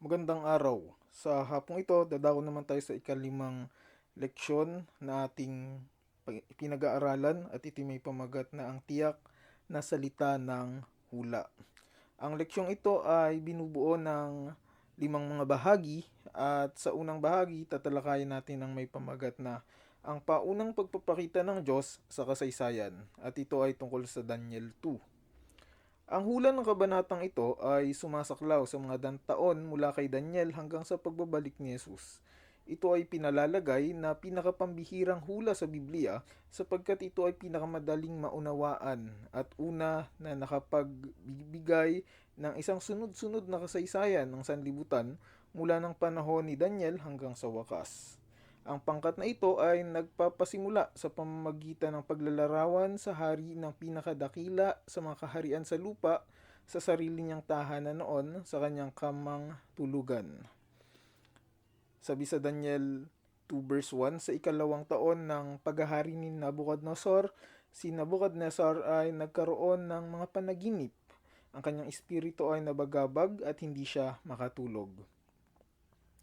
Magandang araw. Sa hapong ito, dadako naman tayo sa ikalimang leksyon na ating pinag-aaralan at ito may pamagat na ang tiyak na salita ng hula. Ang leksyong ito ay binubuo ng limang mga bahagi at sa unang bahagi tatalakayin natin ang may pamagat na ang paunang pagpapakita ng Diyos sa kasaysayan at ito ay tungkol sa Daniel 2. Ang hula ng kabanatang ito ay sumasaklaw sa mga dantaon mula kay Daniel hanggang sa pagbabalik ni Jesus. Ito ay pinalalagay na pinakapambihirang hula sa Biblia sapagkat ito ay pinakamadaling maunawaan at una na nakapagbibigay ng isang sunod-sunod na kasaysayan ng sanlibutan mula ng panahon ni Daniel hanggang sa wakas. Ang pangkat na ito ay nagpapasimula sa pamamagitan ng paglalarawan sa hari ng pinakadakila sa mga kaharian sa lupa sa sarili niyang tahanan noon sa kanyang kamang tulugan. Sabi sa Daniel 2 verse 1, sa ikalawang taon ng paghahari ni Nabucodonosor, si Nabucodonosor ay nagkaroon ng mga panaginip. Ang kanyang espiritu ay nabagabag at hindi siya makatulog.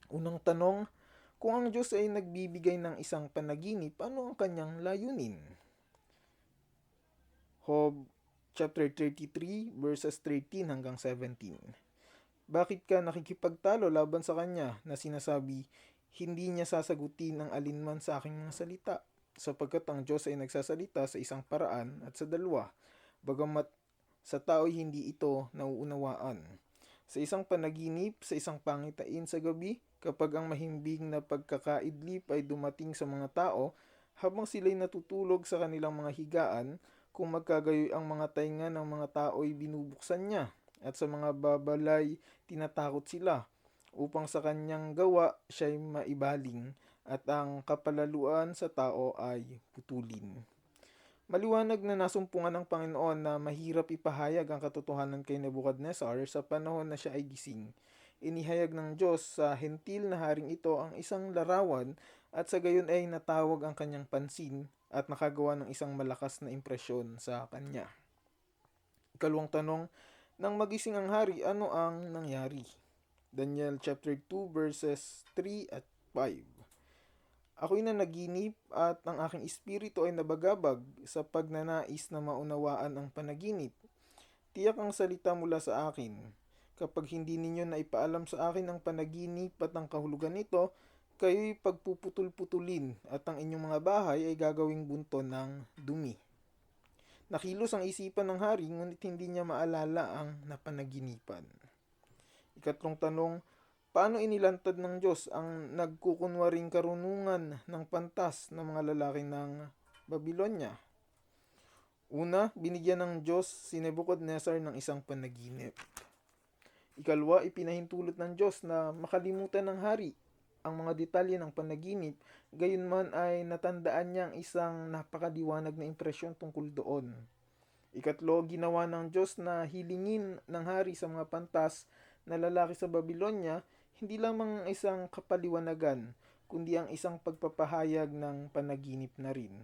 Unang tanong, kung ang Diyos ay nagbibigay ng isang panaginip, ano ang kanyang layunin? Job chapter 33 verses 13 hanggang 17. Bakit ka nakikipagtalo laban sa kanya na sinasabi, hindi niya sasagutin ang alinman sa aking mga salita, sapagkat ang Diyos ay nagsasalita sa isang paraan at sa dalawa, bagamat sa tao'y hindi ito nauunawaan. Sa isang panaginip, sa isang pangitain sa gabi, kapag ang mahimbing na pagkakaidlip ay dumating sa mga tao, habang sila'y natutulog sa kanilang mga higaan, kung magkagayoy ang mga tainga ng mga tao'y binubuksan niya, at sa mga babalay tinatakot sila, upang sa kanyang gawa siya'y maibaling, at ang kapalaluan sa tao ay putulin. Maliwanag na nasumpungan ng Panginoon na mahirap ipahayag ang katotohanan kay Nebuchadnezzar sa panahon na siya ay gising. Inihayag ng Diyos sa hentil na haring ito ang isang larawan at sa gayon ay natawag ang kanyang pansin at nakagawa ng isang malakas na impresyon sa kanya. Ikalawang tanong, nang magising ang hari, ano ang nangyari? Daniel chapter 2 verses 3 at 5. Ako'y na naginip at ang aking espiritu ay nabagabag sa pagnanais na maunawaan ang panaginip. Tiyak ang salita mula sa akin. Kapag hindi ninyo na ipaalam sa akin ang panaginip at ang kahulugan nito, kayo'y pagpuputol-putulin at ang inyong mga bahay ay gagawing bunto ng dumi. Nakilos ang isipan ng hari ngunit hindi niya maalala ang napanaginipan. Ikatlong tanong, paano inilantad ng Diyos ang nagkukunwaring karunungan ng pantas ng mga lalaki ng Babylonia? Una, binigyan ng Diyos si Nebuchadnezzar ng isang panaginip. Ikalwa, ipinahintulot ng Diyos na makalimutan ng hari ang mga detalye ng panaginip, gayunman ay natandaan niya ang isang napakaliwanag na impresyon tungkol doon. Ikatlo, ginawa ng Diyos na hilingin ng hari sa mga pantas na lalaki sa Babylonia, hindi lamang ang isang kapaliwanagan, kundi ang isang pagpapahayag ng panaginip na rin.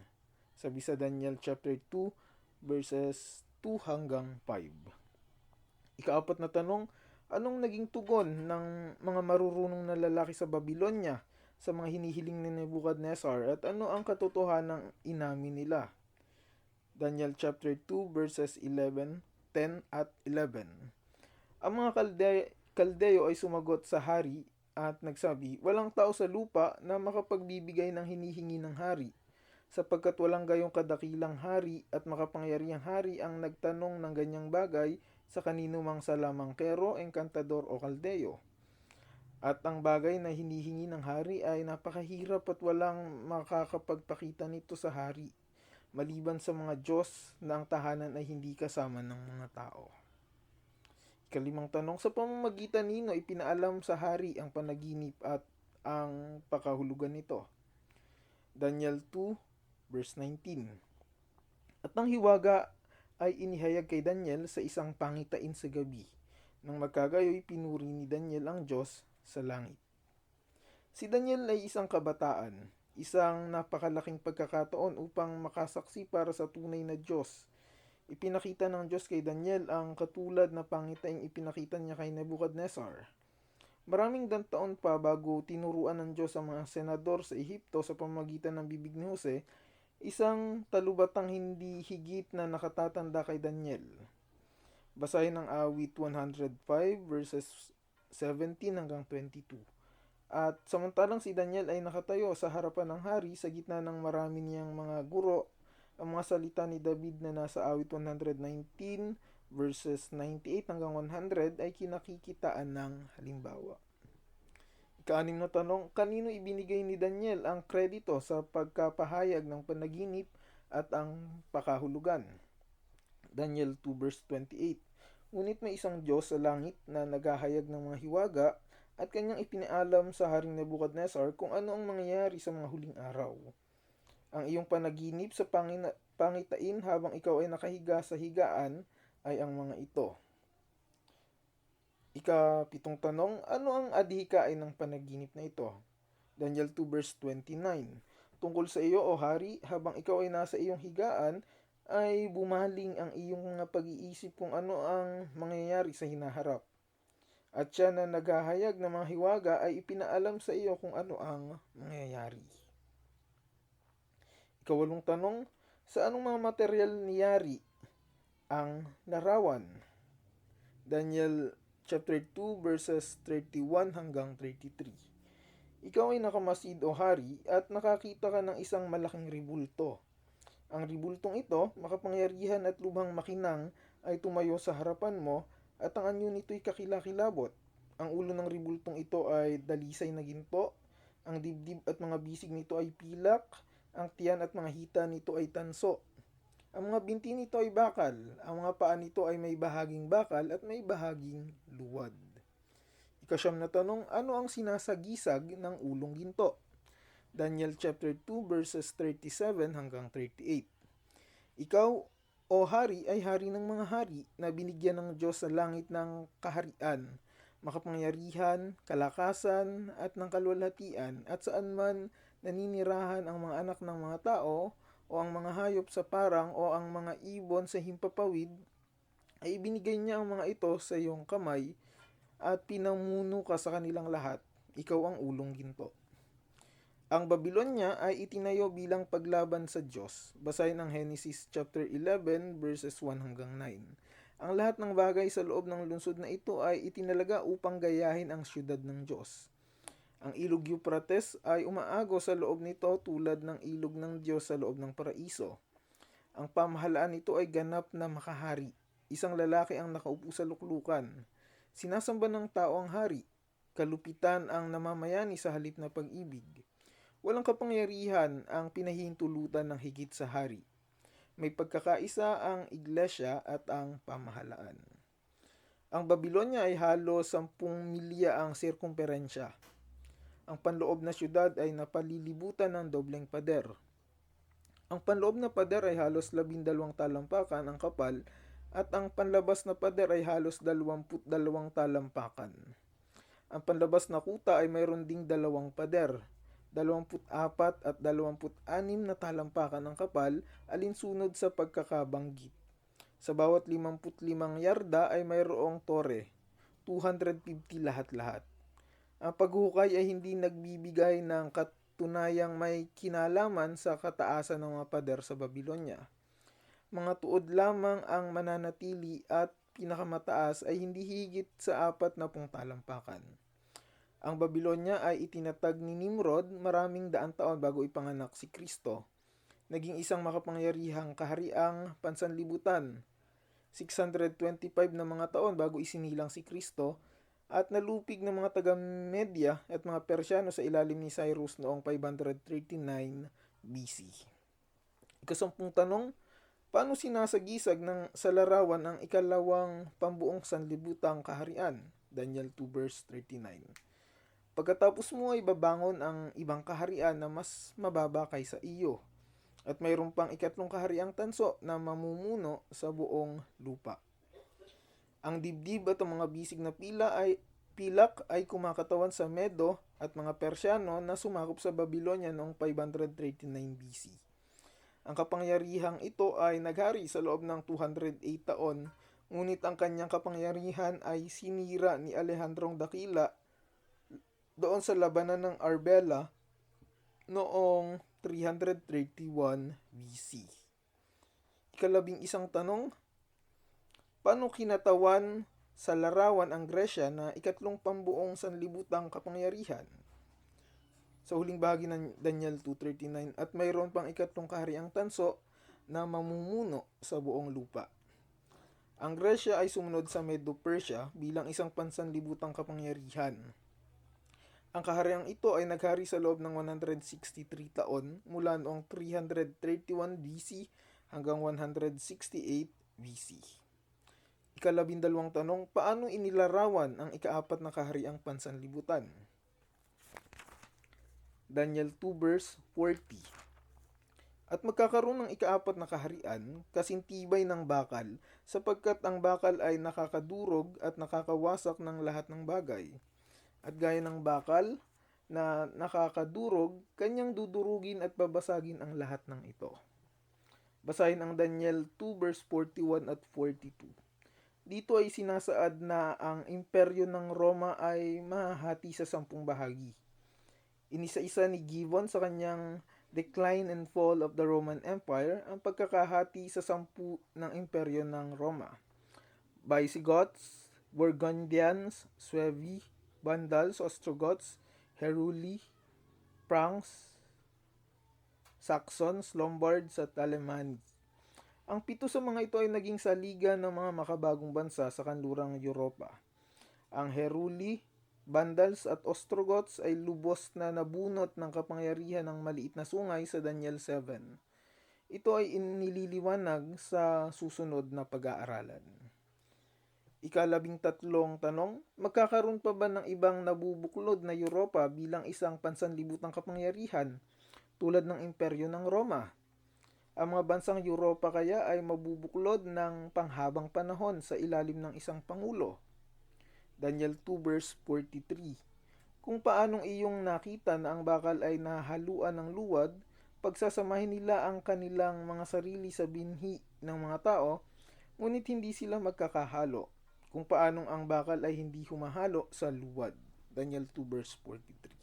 Sabi sa Daniel chapter 2 verses 2 hanggang 5. Ikaapat na tanong, anong naging tugon ng mga marurunong na lalaki sa Babylonia sa mga hinihiling ni Nebuchadnezzar at ano ang katotohanan ng inamin nila? Daniel chapter 2 verses 11, 10 at 11. Ang mga kalde- kaldeo ay sumagot sa hari at nagsabi, Walang tao sa lupa na makapagbibigay ng hinihingi ng hari, sapagkat walang gayong kadakilang hari at makapangyarihang hari ang nagtanong ng ganyang bagay sa kanino mang salamangkero, engkantador o kaldeo. At ang bagay na hinihingi ng hari ay napakahirap at walang makakapagpakita nito sa hari, maliban sa mga Diyos na ang tahanan ay hindi kasama ng mga tao. Ikalimang tanong, sa pamamagitan nino ipinaalam sa hari ang panaginip at ang pakahulugan nito. Daniel 2 verse 19. At ang hiwaga ay inihayag kay Daniel sa isang pangitain sa gabi. Nang magkagayoy, pinuri ni Daniel ang Diyos sa langit. Si Daniel ay isang kabataan, isang napakalaking pagkakataon upang makasaksi para sa tunay na Diyos. Ipinakita ng Diyos kay Daniel ang katulad na pangitaing ipinakita niya kay Nebuchadnezzar. Maraming taon pa bago tinuruan ng Diyos ang mga senador sa Ehipto sa pamamagitan ng bibig ni Jose, isang talubatang hindi higit na nakatatanda kay Daniel. Basahin ang awit 105 verses 17 hanggang 22. At samantalang si Daniel ay nakatayo sa harapan ng hari sa gitna ng marami niyang mga guro, ang mga salita ni David na nasa awit 119 verses 98 hanggang 100 ay kinakikitaan ng halimbawa. Ikaanim na tanong, kanino ibinigay ni Daniel ang kredito sa pagkapahayag ng panaginip at ang pakahulugan? Daniel 2 verse 28. Ngunit may isang Diyos sa langit na naghahayag ng mga hiwaga at kanyang ipinaalam sa Haring Nebuchadnezzar kung ano ang mangyayari sa mga huling araw. Ang iyong panaginip sa pangina- pangitain habang ikaw ay nakahiga sa higaan ay ang mga ito. Ika-pitong tanong, ano ang adhikain ng panaginip na ito? Daniel 2 verse 29. Tungkol sa iyo, O Hari, habang ikaw ay nasa iyong higaan, ay bumaling ang iyong mga pag-iisip kung ano ang mangyayari sa hinaharap. At siya na naghahayag ng mga hiwaga ay ipinaalam sa iyo kung ano ang mangyayari. Ikawalong tanong, sa anong mga material niyari ang larawan? Daniel chapter 2 verses 31 hanggang 33. Ikaw ay nakamasid o hari at nakakita ka ng isang malaking ribulto. Ang ribultong ito, makapangyarihan at lubhang makinang, ay tumayo sa harapan mo at ang anyo nito'y kakilakilabot. Ang ulo ng ribultong ito ay dalisay na ginto, ang dibdib at mga bisig nito ay pilak, ang tiyan at mga hita nito ay tanso. Ang mga binti nito ay bakal, ang mga paa nito ay may bahaging bakal at may bahaging luwad. Ikasyam na tanong, ano ang sinasagisag ng ulong ginto? Daniel chapter 2 verses 37 hanggang 38. Ikaw, o hari, ay hari ng mga hari na binigyan ng Diyos sa langit ng kaharian, makapangyarihan, kalakasan, at ng kalwalhatian, at saan man naninirahan ang mga anak ng mga tao, o ang mga hayop sa parang, o ang mga ibon sa himpapawid, ay ibinigay niya ang mga ito sa iyong kamay, at pinamuno ka sa kanilang lahat, ikaw ang ulong ginto. Ang Babylonia ay itinayo bilang paglaban sa Diyos. Basahin ang Genesis chapter 11 verses 1 hanggang 9. Ang lahat ng bagay sa loob ng lungsod na ito ay itinalaga upang gayahin ang siyudad ng Diyos. Ang ilog Euphrates ay umaago sa loob nito tulad ng ilog ng Diyos sa loob ng paraiso. Ang pamahalaan nito ay ganap na makahari. Isang lalaki ang nakaupo sa luklukan. Sinasamba ng tao ang hari. Kalupitan ang namamayani sa halip na pag-ibig. Walang kapangyarihan ang pinahihintulutan ng higit sa hari. May pagkakaisa ang iglesia at ang pamahalaan. Ang Babylonia ay halos 10 milya ang sirkumperensya. Ang panloob na syudad ay napalilibutan ng dobleng pader. Ang panloob na pader ay halos 12 talampakan ang kapal at ang panlabas na pader ay halos 22 talampakan. Ang panlabas na kuta ay mayroon ding dalawang pader, 24 at 26 na talampakan ng kapal alinsunod sa pagkakabanggit. Sa bawat 55 yarda ay mayroong tore, 250 lahat-lahat. Ang paghukay ay hindi nagbibigay ng katunayang may kinalaman sa kataasan ng mga pader sa Babylonia. Mga tuod lamang ang mananatili at pinakamataas ay hindi higit sa apat na pung talampakan. Ang Babylonia ay itinatag ni Nimrod maraming daan taon bago ipanganak si Kristo. Naging isang makapangyarihang kahariang pansanlibutan. 625 na mga taon bago isinilang si Kristo at nalupig ng mga taga-Media at mga Persyano sa ilalim ni Cyrus noong 539 BC. Ikasampung tanong, paano sinasagisag ng sa larawan ang ikalawang pambuong sanlibutang kaharian? Daniel 2 verse 39. Pagkatapos mo ay babangon ang ibang kaharian na mas mababa kaysa iyo. At mayroon pang ikatlong kahariang tanso na mamumuno sa buong lupa. Ang dibdib at ang mga bisig na pila ay pilak ay kumakatawan sa Medo at mga Persyano na sumakop sa Babylonia noong 539 BC. Ang kapangyarihang ito ay naghari sa loob ng 208 taon, ngunit ang kanyang kapangyarihan ay sinira ni Alejandrong Dakila doon sa labanan ng Arbela noong 331 BC. Ikalabing isang tanong, paano kinatawan sa larawan ang Gresya na ikatlong pambuong sanlibutang kapangyarihan? Sa huling bahagi ng Daniel 2.39 at mayroon pang ikatlong kahariang tanso na mamumuno sa buong lupa. Ang Gresya ay sumunod sa Medo-Persia bilang isang pansanlibutang kapangyarihan. Ang kahariang ito ay naghari sa loob ng 163 taon mula noong 331 BC hanggang 168 BC. Ikalabindalawang tanong, paano inilarawan ang ikaapat na kahariang pansanlibutan? Daniel 2 verse 40 At magkakaroon ng ikaapat na kaharian, kasintibay ng bakal, sapagkat ang bakal ay nakakadurog at nakakawasak ng lahat ng bagay. At gaya ng bakal na nakakadurog, kanyang dudurugin at babasagin ang lahat ng ito. Basahin ang Daniel 2 verse 41 at 42. Dito ay sinasaad na ang imperyo ng Roma ay mahahati sa sampung bahagi. Inisa-isa ni Gibbon sa kanyang Decline and Fall of the Roman Empire ang pagkakahati sa sampu ng imperyo ng Roma. Visigoths, Burgundians, Suevi, Vandals, Ostrogoths, Heruli, Franks, Saxons, Lombards at Alemanni. Ang pito sa mga ito ay naging saliga ng mga makabagong bansa sa kanlurang Europa. Ang Heruli, Vandals at Ostrogoths ay lubos na nabunot ng kapangyarihan ng maliit na sungay sa Daniel 7. Ito ay inililiwanag sa susunod na pag-aaralan. Ikalabing tatlong tanong, magkakaroon pa ba ng ibang nabubuklod na Europa bilang isang pansanlibutang kapangyarihan tulad ng imperyo ng Roma? Ang mga bansang Europa kaya ay mabubuklod ng panghabang panahon sa ilalim ng isang pangulo. Daniel 2 verse 43 Kung paanong iyong nakita na ang bakal ay nahaluan ng luwad, pagsasamahin nila ang kanilang mga sarili sa binhi ng mga tao, ngunit hindi sila magkakahalo. Kung paanong ang bakal ay hindi humahalo sa luwad. Daniel 2 verse 43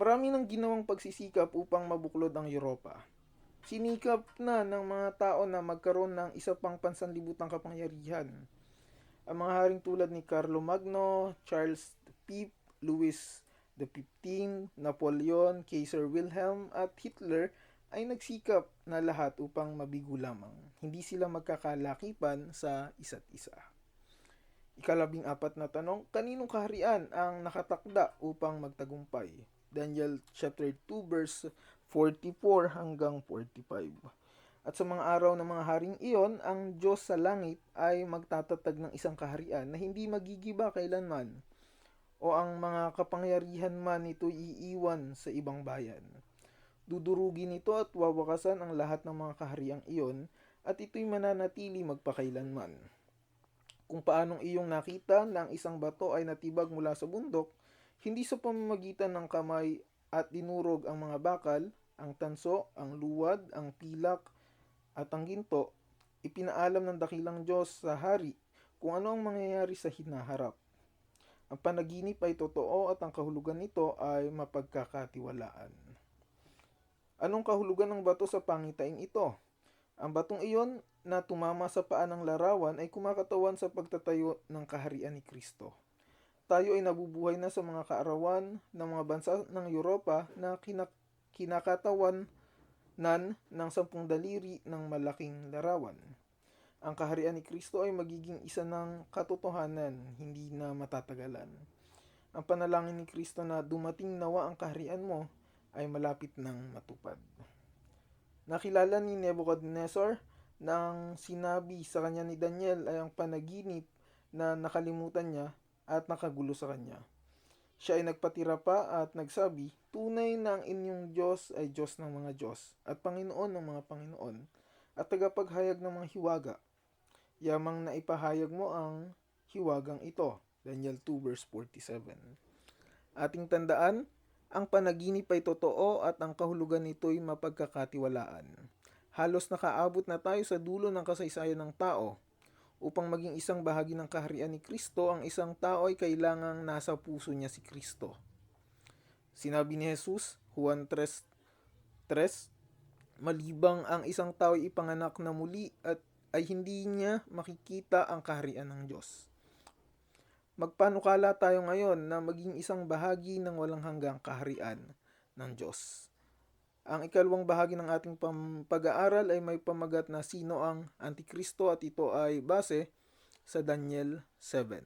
Marami nang ginawang pagsisikap upang mabuklod ang Europa. Sinikap na ng mga tao na magkaroon ng isa pang pansanlibutang kapangyarihan. Ang mga haring tulad ni Carlo Magno, Charles V, Louis XV, Napoleon, Kaiser Wilhelm at Hitler ay nagsikap na lahat upang mabigo lamang. Hindi sila magkakalakipan sa isa't isa. Ikalabing apat na tanong, kaninong kaharian ang nakatakda upang magtagumpay? Daniel chapter 2 verse 44 hanggang 45. At sa mga araw ng mga haring iyon, ang Diyos sa langit ay magtatatag ng isang kaharian na hindi magigiba kailanman o ang mga kapangyarihan man ito iiwan sa ibang bayan. Dudurugin ito at wawakasan ang lahat ng mga kahariang iyon at ito'y mananatili magpakailanman. Kung paanong iyong nakita na ang isang bato ay natibag mula sa bundok, hindi sa pamamagitan ng kamay at dinurog ang mga bakal, ang tanso, ang luwad, ang pilak, at ang ginto, ipinaalam ng dakilang Diyos sa hari kung ano ang mangyayari sa hinaharap. Ang panaginip ay totoo at ang kahulugan nito ay mapagkakatiwalaan. Anong kahulugan ng bato sa pangitain ito? Ang batong iyon na tumama sa paa ng larawan ay kumakatawan sa pagtatayo ng kaharian ni Kristo. Tayo ay nabubuhay na sa mga kaarawan ng mga bansa ng Europa na kinak- kinakatawan nan ng sampung daliri ng malaking larawan. Ang kaharian ni Kristo ay magiging isa ng katotohanan, hindi na matatagalan. Ang panalangin ni Kristo na dumating nawa ang kaharian mo ay malapit nang matupad. Nakilala ni Nebuchadnezzar na ang sinabi sa kanya ni Daniel ay ang panaginip na nakalimutan niya at nakagulo sa kanya. Siya ay nagpatira pa at nagsabi, Tunay na ang inyong Diyos ay Diyos ng mga Diyos at Panginoon ng mga Panginoon at tagapaghayag ng mga hiwaga. Yamang na ipahayag mo ang hiwagang ito. Daniel 2 verse 47. Ating tandaan, ang panaginip ay totoo at ang kahulugan nito'y mapagkakatiwalaan. Halos nakaabot na tayo sa dulo ng kasaysayan ng tao. Upang maging isang bahagi ng kaharian ni Kristo, ang isang tao ay kailangang nasa puso niya si Kristo. Sinabi ni Jesus, Juan 3.3, malibang ang isang tao ay ipanganak na muli at ay hindi niya makikita ang kaharian ng Diyos. Magpanukala tayo ngayon na maging isang bahagi ng walang hanggang kaharian ng Diyos. Ang ikalawang bahagi ng ating pag-aaral ay may pamagat na sino ang Antikristo at ito ay base sa Daniel 7.